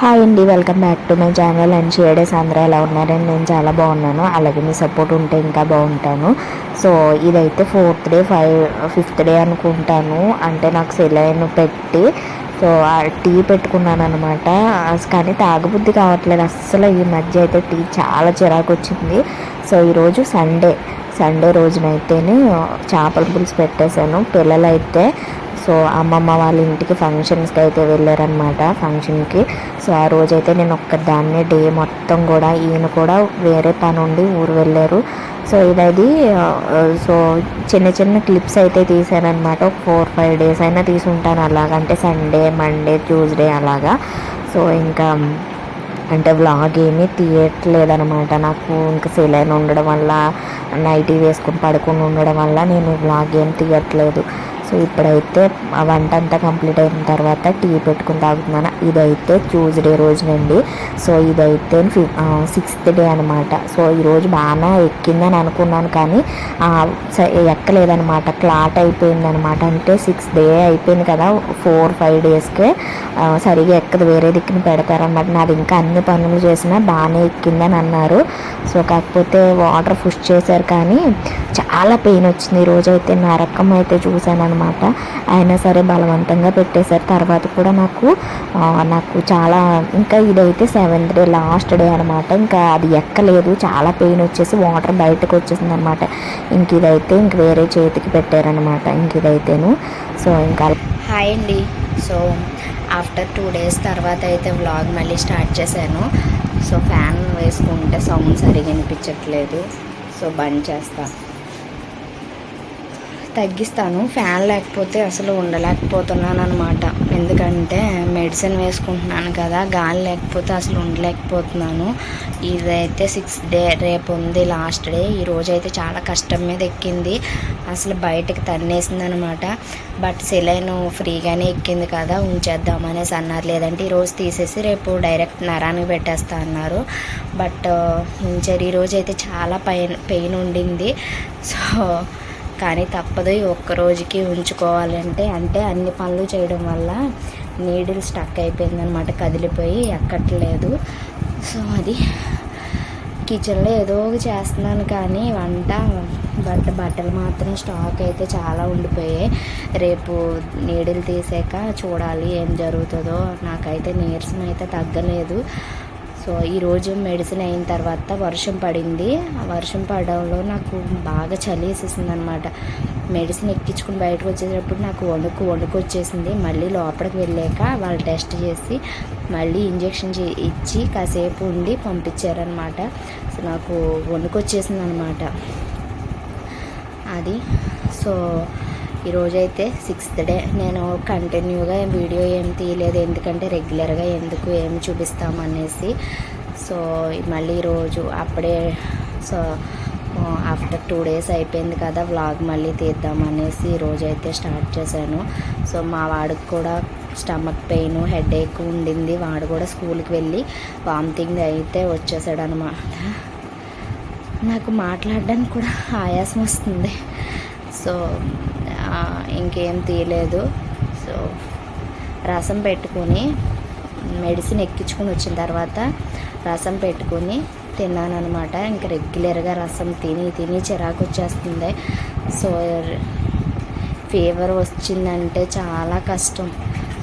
Hi అండి welcome back to my channel and షేడేస్ అందరూ ఎలా ఉన్నారని నేను చాలా బాగున్నాను. అలాగే మీ సపోర్ట్ ఉంటే ఇంకా బాగుంటాను. సో ఇదైతే fourth day five fifth day అనుకుంటాను. అంటే నాకు సెలైన్ పెట్టి సో ఆ టీ పెట్టుకున్నాను అనమాట కానీ తాగబుద్ధి కావట్లేదు. అస్సలు ఈ మధ్య అయితే టీ చాలా చిరాకు వచ్చింది. సో ఈరోజు సండే సండే రోజునైతేనే చేపల పులుసు పెట్టేశాను. పిల్లలైతే సో అమ్మమ్మ వాళ్ళ ఇంటికి ఫంక్షన్స్కి అయితే వెళ్ళారనమాట ఫంక్షన్కి సో ఆ రోజైతే నేను ఒక్కదాన్నే డే మొత్తం కూడా ఈయన కూడా వేరే పని ఉండి ఊరు వెళ్ళారు. సో ఇదది సో చిన్న చిన్న క్లిప్స్ అయితే తీసానమాట ఒక ఫోర్ ఫైవ్ డేస్ అయినా తీసుంటాను అలాగంటే సండే మండే ట్యూస్డే అలాగా. సో ఇంకా అంటే వ్లాగ్ ఏమీ తీయట్లేదనమాట నాకు ఇంకా సెలైన్ ఉండడం వల్ల నైటీ వేసుకుని పడుకుని ఉండడం వల్ల నేను వ్లాగ్ ఏం తీయట్లేదు. సో ఇప్పుడైతే ఆ వంట అంతా కంప్లీట్ అయిన తర్వాత టీ పెట్టుకుని తాగుతున్నాను. ఇదైతే ట్యూస్డే రోజునండి. సో ఇదైతే సిక్స్త్ డే అనమాట సో ఈరోజు బాగా ఎక్కిందని అనుకున్నాను కానీ ఎక్కలేదనమాట క్లాట్ అయిపోయిందనమాట అంటే సిక్స్ డే అయిపోయింది కదా ఫోర్ ఫైవ్ డేస్కే సరిగా ఎక్కదు. వేరే దిక్కున పెడతారనమాట నాది ఇంకా అన్ని పనులు చేసినా బాగానే ఎక్కిందని అన్నారు. సో కాకపోతే వాటర్ పుష్ చేశారు కానీ చాలా పెయిన్ వచ్చింది. ఈరోజు అయితే నరకం అయితే చూశాను అనమాట అయినా సరే బలవంతంగా పెట్టేశారు. తర్వాత కూడా నాకు నాకు చాలా ఇంకా ఇదైతే సెవెంత్ డే లాస్ట్ డే అనమాట ఇంకా అది ఎక్కలేదు. చాలా పెయిన్ వచ్చేసి వాటర్ బయటకు వచ్చేసింది అనమాట ఇంక ఇదైతే ఇంక వేరే చేతికి పెట్టారనమాట ఇంక ఇదైతేను. సో ఇంకా హాయ్ అండి. సో ఆఫ్టర్ టూ డేస్ తర్వాత అయితే వ్లాగ్ మళ్ళీ స్టార్ట్ చేశాను. సో ఫ్యాన్ వేసుకుంటే సౌండ్ సరిగా వినిపించట్లేదు. సో బంద్ చేస్తాను తగ్గిస్తాను. ఫ్యాన్ లేకపోతే అసలు ఉండలేకపోతున్నాను అనమాట ఎందుకంటే మెడిసిన్ వేసుకుంటున్నాను కదా గాలి లేకపోతే అసలు ఉండలేకపోతున్నాను. ఇదైతే సిక్స్ డే రేపు ఉంది లాస్ట్ డే. ఈ రోజు అయితే చాలా కష్టం మీద ఎక్కింది. అసలు బయటకు తన్నేసింది అనమాట బట్ సెలైన్ ఫ్రీగానే ఎక్కింది కదా ఉంచేద్దామనేసి అన్నారు లేదంటే ఈరోజు తీసేసి రేపు డైరెక్ట్ నరానికి పెట్టేస్తా అన్నారు. బట్ ఉంచారు ఈరోజు అయితే చాలా పెయిన్ పెయిన్ ఉండింది. సో కానీ తప్పదు ఈ ఒక్క రోజుకి ఉంచుకోవాలంటే. అంటే అన్ని పనులు చేయడం వల్ల నీడిల్ స్టక్ అయిపోయిందనమాట కదిలిపోయి ఎక్కట్లేదు. సో అది కిచెన్లో ఏదో చేస్తున్నాను కానీ వంట బట్ట బట్టలు మాత్రం స్టాక్ అయితే చాలా ఉండిపోయాయి. రేపు నీడలు తీసాక చూడాలి ఏం జరుగుతుందో. నాకైతే నీరసం అయితే తగ్గలేదు. సో ఈరోజు మెడిసిన్ అయిన తర్వాత వర్షం పడింది. ఆ వర్షం పడడంలో నాకు బాగా చలి వేసేసింది అనమాట మెడిసిన్ ఎక్కించుకుని బయటకు వచ్చేటప్పుడు నాకు వణుకు వణుకు వచ్చేసింది. మళ్ళీ లోపలికి వెళ్ళాక వాళ్ళు టెస్ట్ చేసి మళ్ళీ ఇంజెక్షన్ ఇచ్చి కాసేపు ఉండి పంపించారనమాట. సో నాకు వణుకు వచ్చేసింది అనమాట అది సో ఈరోజైతే సిక్స్త్ డే నేను కంటిన్యూగా వీడియో ఏం తీయలేదు. ఎందుకంటే రెగ్యులర్గా ఎందుకు ఏమి చూపిస్తామనేసి. సో మళ్ళీ ఈరోజు అప్పుడే సో ఆఫ్టర్ టూ డేస్ అయిపోయింది కదా వ్లాగ్ మళ్ళీ తీద్దామనేసి ఈరోజు అయితే స్టార్ట్ చేశాను. సో మా వాడికి కూడా స్టమక్ పెయిన్ హెడ్ ఏక్ ఉండింది. వాడు కూడా స్కూల్కి వెళ్ళి వామిటింగ్ అయితే వచ్చేసాడు అనమాట నాకు మాట్లాడడానికి కూడా ఆయాసం వస్తుంది. సో ఇంకేం తీయలేదు. సో రసం పెట్టుకొని మెడిసిన్ ఎక్కించుకుని వచ్చిన తర్వాత రసం పెట్టుకొని తిన్నాను అనమాట ఇంకా రెగ్యులర్గా రసం తిని తిని చిరాకు వచ్చేస్తుంది. సో ఫీవర్ వచ్చిందంటే చాలా కష్టం.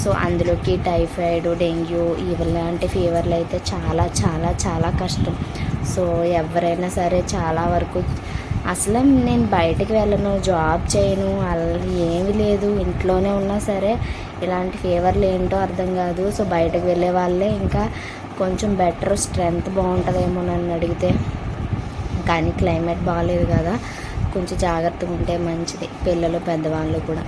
సో అందులోకి టైఫాయిడ్ డెంగ్యూ ఇలాంటి ఫీవర్లు అయితే చాలా చాలా చాలా కష్టం. సో ఎవరైనా సరే చాలా వరకు అసలు నేను బయటకు వెళ్ళను జాబ్ చేయను అలా ఏమీ లేదు. ఇంట్లోనే ఉన్నా సరే ఇలాంటి ఫీవర్లు ఏంటో అర్థం కాదు. సో బయటకు వెళ్ళే వాళ్ళే ఇంకా కొంచెం బెటర్ స్ట్రెంగ్త్ బాగుంటుందేమో నన్ను అడిగితే. కానీ క్లైమేట్ బాగాలేదు కదా. కొంచెం జాగ్రత్తగా ఉంటే మంచిది పిల్లలు పెద్దవాళ్ళు కూడా.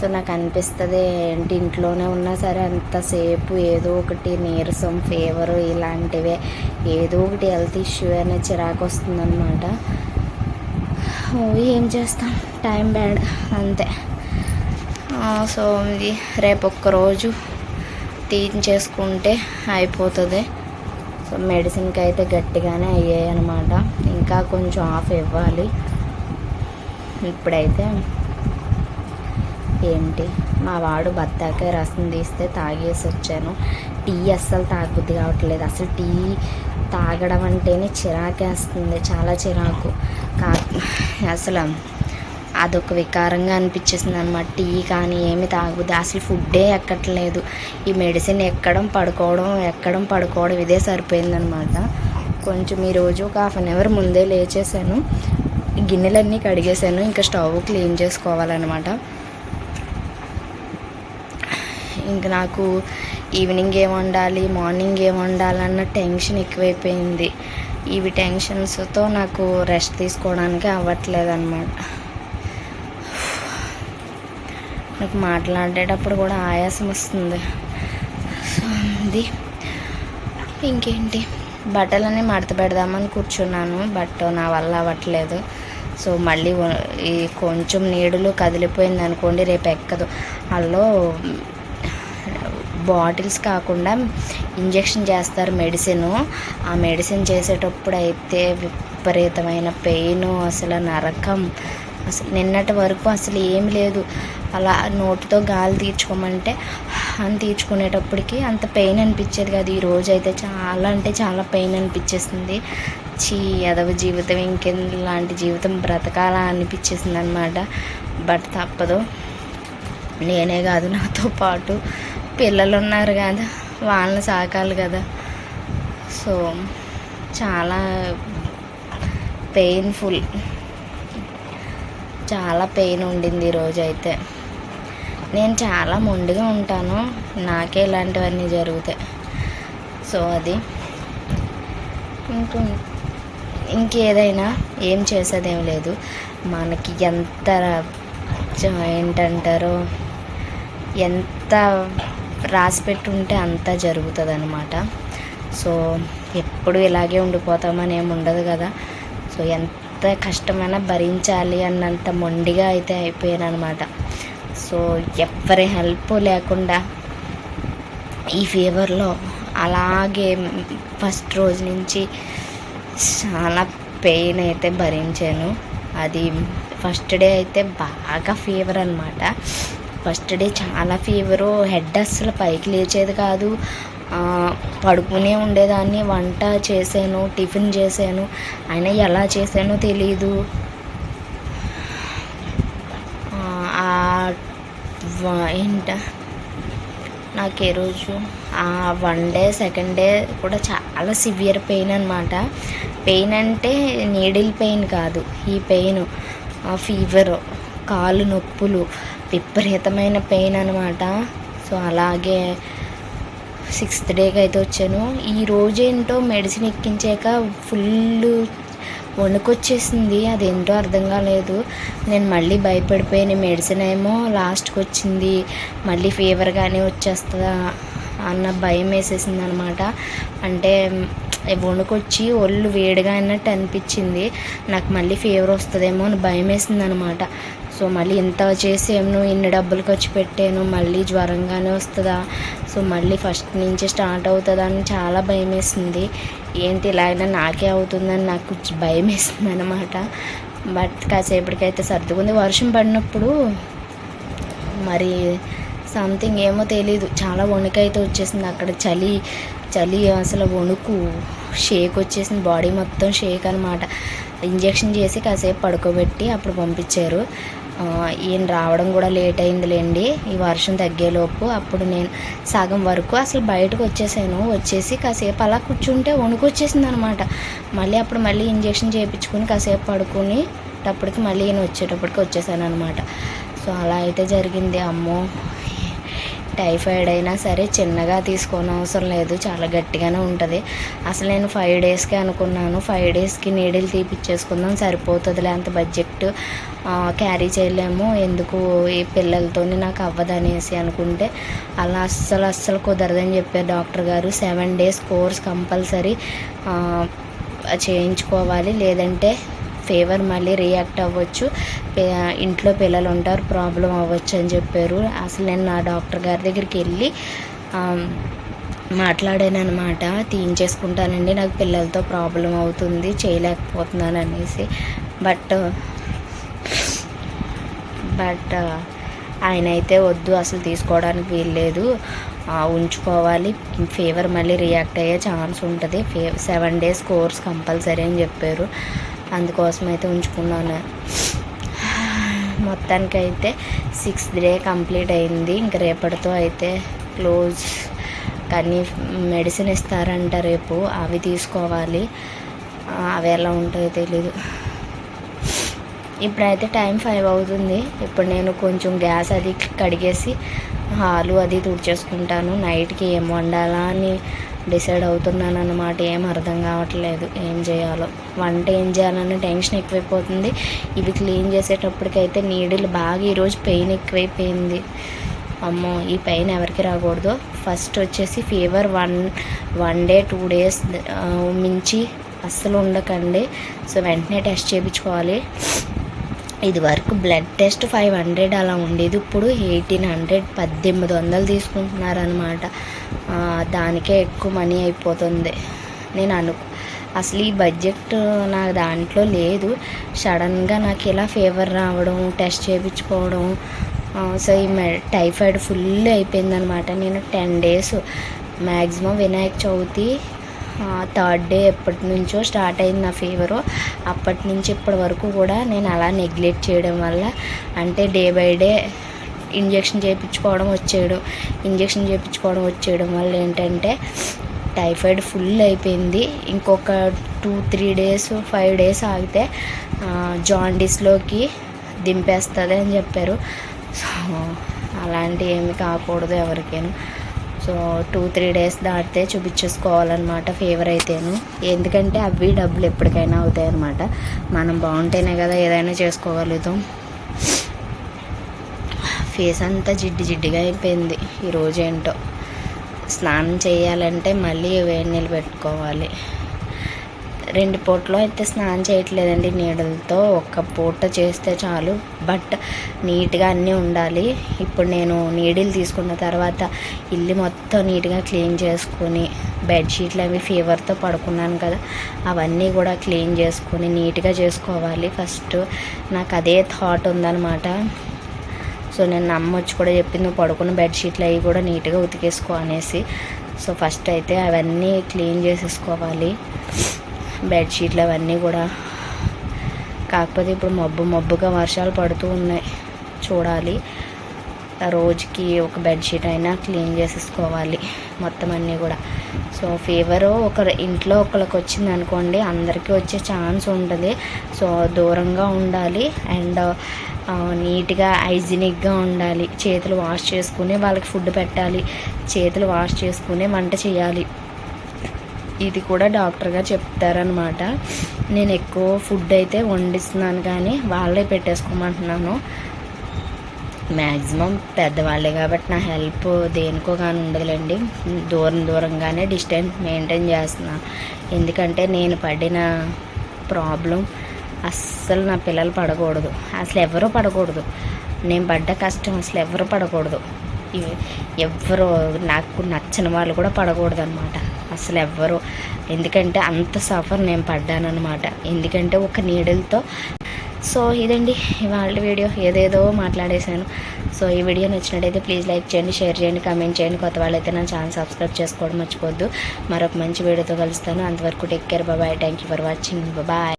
సో నాకు అనిపిస్తుంది ఏంటి ఇంట్లోనే ఉన్నా సరే అంతసేపు ఏదో ఒకటి నీరసం ఫీవర్ ఇలాంటివే ఏదో ఒకటి హెల్త్ ఇష్యూ అనేది చిరాకు వస్తుందన్నమాట. ఏం చేస్తాం? టైం బ్యాడ్ అంతే. సో ఇది రేపు ఒక్కరోజు తీయించేసుకుంటే అయిపోతుంది. సో మెడిసిన్కి అయితే గట్టిగానే అయ్యాయి అనమాట ఇంకా కొంచెం ఆఫ్ ఇవ్వాలి. ఇప్పుడైతే ఏంటి? మా వాడు బత్తాకాయ రసం తీస్తే తాగేసి వచ్చాను. టీ అస్సలు తాగబుద్ధి కావట్లేదు. అసలు టీ తాగడం అంటేనే చిరాకేస్తుంది చాలా చిరాకు. కా అసలు అదొక వికారంగా అనిపించేసింది అనమాట టీ కానీ ఏమి తాగదు అసలు ఫుడ్డే ఎక్కట్లేదు. ఈ మెడిసిన్ ఎక్కడం పడుకోవడం ఎక్కడం పడుకోవడం ఇదే సరిపోయిందనమాట. కొంచెం ఈరోజు ఒక హాఫ్ అన్ అవర్ ముందే లేచేసాను. గిన్నెలన్నీ కడిగేసాను ఇంకా స్టవ్ క్లీన్ చేసుకోవాలన్నమాట ఇంకా నాకు ఈవినింగ్ ఏం వండాలి మార్నింగ్ ఏం వండాలన్న టెన్షన్ ఎక్కువైపోయింది. ఇవి టెన్షన్స్తో నాకు రెస్ట్ తీసుకోవడానికి అవ్వట్లేదు అనమాట నాకు మాట్లాడేటప్పుడు కూడా ఆయాసం వస్తుంది. సో అది. ఇంకేంటి? బట్టలన్నీ మడత పెడదామని కూర్చున్నాను బట్ నా వల్ల అవ్వట్లేదు. సో మళ్ళీ ఈ కొంచెం నీడులు కదిలిపోయింది అనుకోండి రేపు ఎక్కదు. అందులో బాటిల్స్ కాకుండా ఇంజెక్షన్ చేస్తారు మెడిసిన్. ఆ మెడిసిన్ చేసేటప్పుడు అయితే విపరీతమైన పెయిన్ అసలు నరకం. అసలు నిన్నటి వరకు అసలు ఏం లేదు. అలా నోటితో గాలి తీర్చుకోమంటే అని తీర్చుకునేటప్పటికి అంత పెయిన్ అనిపించేది కాదు. ఈ రోజు అయితే చాలా అంటే చాలా పెయిన్ అనిపించేసింది. చీ ఎదవ జీవితం. ఇంకెలాంటి జీవితం బ్రతకాలా అనిపించేసింది అనమాట బట్ తప్పదు. నేనే కాదు నాతో పాటు. పిల్లలు ఉన్నారు కదా వాళ్ళని సాకాలి కదా. సో చాలా పెయిన్ఫుల్ చాలా పెయిన్ ఉండింది ఈరోజు అయితే నేను చాలా మొండిగా ఉంటాను నాకే ఇలాంటివన్నీ జరుగుతాయి సో అది. ఇంక ఇంకేదైనా ఏం చేసేదేం లేదు. మనకి ఎంత ఏంటంటారు ఎంత రాసి పెట్టుంటే అంతా జరుగుతుంది అనమాట సో ఎప్పుడు ఇలాగే ఉండిపోతామని ఏమి ఉండదు కదా. సో ఎంత కష్టమైనా భరించాలి అన్నంత మొండిగా అయితే అయిపోయాను అనమాట సో ఎవ్వరి హెల్ప్ లేకుండా ఈ ఫీవర్లో అలాగే ఫస్ట్ రోజు నుంచి చాలా పెయిన్ అయితే భరించాను. అది ఫస్ట్ డే అయితే బాగా ఫీవర్ అనమాట ఫస్ట్ డే చాలా ఫీవరు హెడ్ అస్సలు పైకి లేచేది కాదు. పడుకునే ఉండేదాన్ని వంట చేశాను టిఫిన్ చేశాను. అయినా ఎలా చేశానో తెలీదు. ఏంట? నాకు ఏ రోజు? ఆ వన్ డే సెకండ్ డే కూడా చాలా సివియర్ పెయిన్ అనమాట పెయిన్ అంటే నీడిల్ పెయిన్ కాదు ఈ పెయిన్. ఫీవర్ కాలు నొప్పులు విపరీతమైన పెయిన్ అనమాట సో అలాగే సిక్స్త్ డేకి అయితే వచ్చాను. ఈ రోజేంటో మెడిసిన్ ఎక్కించాక ఫుల్ వణుకొచ్చేసింది. అదేంటో అర్థం కాలేదు. నేను మళ్ళీ భయపడిపోయాను. మెడిసిన్ ఏమో లాస్ట్కి వచ్చింది. మళ్ళీ ఫీవర్ కానీ వచ్చేస్తుందా అన్న భయం వేసేసింది అనమాట అంటే వణుకొచ్చి ఒళ్ళు వేడిగా అన్నట్టు అనిపించింది. నాకు మళ్ళీ ఫీవర్ వస్తుందేమో అని భయం వేసింది అనమాట సో మళ్ళీ ఇంత చేసి ఇన్ని డబ్బులు ఖర్చు పెట్టాను మళ్ళీ జ్వరంగానే వస్తుందా? సో మళ్ళీ ఫస్ట్ నుంచి స్టార్ట్ అవుతుందా అని చాలా భయం వేసింది ఏంటి ఇలాగైనా నాకే అవుతుందని నాకు భయం వేసింది అనమాట బట్ కాసేపటికైతే సర్దుకుంది. వర్షం పడినప్పుడు మరి సంథింగ్ ఏమో తెలీదు. చాలా వణుకైతే వచ్చేసింది. అక్కడ చలి చలి అసలు వణుకు షేక్ వచ్చేసింది. బాడీ మొత్తం షేక్ అనమాట ఇంజెక్షన్ చేసి కాసేపు పడుకోబెట్టి అప్పుడు పంపించారు. ఈయన రావడం కూడా లేట్ అయిందిలేండి. ఈ వర్షం తగ్గేలోపు అప్పుడు నేను సగం వరకు అసలు బయటకు వచ్చేసాను. వచ్చేసి కాసేపు అలా కూర్చుంటే వణుకు వచ్చేసింది అనమాట మళ్ళీ అప్పుడు మళ్ళీ ఇంజెక్షన్ చేయించుకుని కాసేపు పడుకుని అప్పటికి మళ్ళీ ఈయన వచ్చేటప్పటికి వచ్చేసాను అనమాట సో అలా అయితే జరిగింది. అమ్మో టైఫాయిడ్ అయినా సరే చిన్నగా తీసుకోని అవసరం లేదు చాలా గట్టిగానే ఉంటుంది. అసలు నేను ఫైవ్ డేస్కి అనుకున్నాను ఫైవ్ డేస్కి నీడిల్ తీపిచ్చేసుకుందాం సరిపోతుందిలే అంత బడ్జెట్ క్యారీ చేయలేము ఎందుకు ఈ పిల్లలతోని నాకు అవ్వదనేసి అనుకుంటే అలా అస్సలు అస్సలు కుదరదని చెప్పారు డాక్టర్ గారు. సెవెన్ డేస్ కోర్స్ కంపల్సరీ చేయించుకోవాలి లేదంటే ఫేవర్ మళ్ళీ రియాక్ట్ అవ్వచ్చు. ఇంట్లో పిల్లలు ఉంటారు ప్రాబ్లం అవ్వచ్చు అని చెప్పారు. అసలు నేను నా డాక్టర్ గారి దగ్గరికి వెళ్ళి మాట్లాడాను అనమాట తీయించేసుకుంటానండి నాకు పిల్లలతో ప్రాబ్లం అవుతుంది చేయలేకపోతున్నాను అనేసి. బట్ బట్ ఆయన అయితే వద్దు అసలు తీసుకోవడానికి వీల్లేదు. ఉంచుకోవాలి. ఫీవర్ మళ్ళీ రియాక్ట్ అయ్యే ఛాన్స్ ఉంటుంది. ఫే సెవెన్ డేస్ కోర్స్ కంపల్సరీ అని చెప్పారు. అందుకోసం అయితే ఉంచుకున్నాను. మొత్తానికైతే సిక్స్త్ డే కంప్లీట్ అయింది. ఇంక రేపటితో అయితే క్లోజ్. కానీ మెడిసిన్ ఇస్తారంట రేపు. అవి తీసుకోవాలి. అవి ఎలా ఉంటాయో తెలీదు. ఇప్పుడైతే టైం ఫైవ్ అవుతుంది. ఇప్పుడు నేను కొంచెం గ్యాస్ అది కడిగేసి హాలు అది తుడిచేసుకుంటాను. నైట్కి ఏం వండాలా అని డిసైడ్ అవుతున్నాను అన్నమాట ఏం అర్థం కావట్లేదు. ఏం చేయాలో. వంట ఏం చేయాలన్న టెన్షన్ ఎక్కువైపోతుంది. ఇవి క్లీన్ చేసేటప్పటికైతే నీడిలు బాగా ఈరోజు పెయిన్ ఎక్కువైపోయింది. అమ్మో ఈ పెయిన్ ఎవరికి రాకూడదు. ఫస్ట్ వచ్చేసి fever one one day two days మించి అస్సలు ఉండకండి. సో వెంటనే టెస్ట్ చేయించుకోవాలి. ఇది వరకు బ్లడ్ టెస్ట్ ఫైవ్ హండ్రెడ్ అలా ఉండేది. ఇప్పుడు ఎయిటీన్ హండ్రెడ్ పద్దెనిమిది వందలు తీసుకుంటున్నారనమాట దానికే ఎక్కువ మనీ అయిపోతుంది. నేను అను అసలు ఈ బడ్జెట్ నా దాంట్లో లేదు. సడన్గా నాకు ఇలా ఫీవర్ రావడం టెస్ట్ చేయించుకోవడం సో ఈ టైఫాయిడ్ ఫుల్ అయిపోయిందనమాట నేను ten days maximum Vinayaka Chavithi third day ఎప్పటి నుంచో స్టార్ట్ అయింది నా ఫీవరు అప్పటి నుంచి ఇప్పటి వరకు కూడా నేను అలా నెగ్లెక్ట్ చేయడం వల్ల అంటే డే బై డే ఇంజెక్షన్ చేయించుకోవడం వచ్చేయడం ఇంజెక్షన్ చేయించుకోవడం వచ్చేయడం వల్ల ఏంటంటే టైఫాయిడ్ ఫుల్ అయిపోయింది. ఇంకొక two three days five days ఆగితే జాండీస్లోకి దింపేస్తుంది అని చెప్పారు. సో అలాంటివి ఏమి కాకూడదు ఎవరికైనా. సో టూ త్రీ డేస్ దాటితే చూపించేసుకోవాలన్నమాట ఫీవర్ అయితేను. ఎందుకంటే అవి డబ్బులు ఎప్పటికైనా అవుతాయి అన్నమాట మనం బాగుంటేనే కదా ఏదైనా చేసుకోగలుగుతాం. ఫేస్ అంతా జిడ్డు జిడ్డుగా అయిపోయింది ఈరోజు ఏంటో. స్నానం చేయాలంటే మళ్ళీ వేడి నీళ్ళు పెట్టుకోవాలి. రెండు పూటలో అయితే స్నానం చేయట్లేదండి నీడలతో. ఒక్క పూట చేస్తే చాలు. బట్ నీట్గా అన్నీ ఉండాలి. ఇప్పుడు నేను నీడిల్ తీసుకున్న తర్వాత ఇల్లు మొత్తం నీట్గా క్లీన్ చేసుకుని బెడ్షీట్లు అవి ఫీవర్తో పడుకున్నాను కదా అవన్నీ కూడా క్లీన్ చేసుకుని నీట్గా చేసుకోవాలి. ఫస్ట్ నాకు అదే థాట్ ఉందన్నమాట. సో నేను అమ్మ వచ్చి కూడా చెప్పింది నువ్వు పడుకున్న బెడ్షీట్లు అవి కూడా నీట్గా ఉతికేసుకో అనేసి. సో ఫస్ట్ అయితే అవన్నీ క్లీన్ చేసేసుకోవాలి. బెడ్షీట్లు అవన్నీ కూడా. కాకపోతే ఇప్పుడు మబ్బు మబ్బుగా వర్షాలు పడుతూ ఉన్నాయి. చూడాలి. రోజుకి ఒక బెడ్షీట్ అయినా క్లీన్ చేసేసుకోవాలి మొత్తం అన్నీ కూడా. సో ఫీవర్ ఒక ఇంట్లో ఒకరికి వచ్చింది అనుకోండి అందరికీ వచ్చే ఛాన్స్ ఉంటుంది. సో దూరంగా ఉండాలి అండ్ నీట్గా హైజీనిక్గా ఉండాలి. చేతులు వాష్ చేసుకుని వాళ్ళకి ఫుడ్ పెట్టాలి. చేతులు వాష్ చేసుకుని వంట చేయాలి. ఇది కూడా డాక్టర్ గారు చెప్తారనమాట నేను ఎక్కువ ఫుడ్ అయితే వండిస్తున్నాను కానీ వాళ్ళే పెట్టేసుకోమంటున్నాను. మ్యాక్సిమం పెద్దవాళ్ళే కాబట్టి నా హెల్ప్ దేనికో కానీ ఉండదులేండి. దూరం దూరంగానే డిస్టెన్స్ మెయింటైన్ చేస్తున్నాను ఎందుకంటే నేను పడిన ప్రాబ్లం అస్సలు నా పిల్లలు పడకూడదు. అసలు ఎవరూ పడకూడదు. నేను పడ్డ కష్టం అసలు ఎవరు పడకూడదు. ఎవ్వరు నాకు నచ్చిన వాళ్ళు కూడా పడకూడదు అనమాట అసలు ఎవ్వరు. ఎందుకంటే అంత సఫర్ నేను పడ్డానమాట ఎందుకంటే ఒక నీడలతో. సో ఇదండి. ఇవాళ వీడియో. ఏదేదో మాట్లాడేశాను. సో ఈ వీడియో నచ్చినట్టయితే ప్లీజ్ లైక్ చేయండి షేర్ చేయండి కామెంట్ చేయండి. కొత్త వాళ్ళైతే నా ఛానల్ సబ్స్క్రైబ్ చేసుకోవడం మర్చిపోద్దు మరొక మంచి వీడియోతో కలుస్తాను. అంతవరకు take care bye thank you for watching bye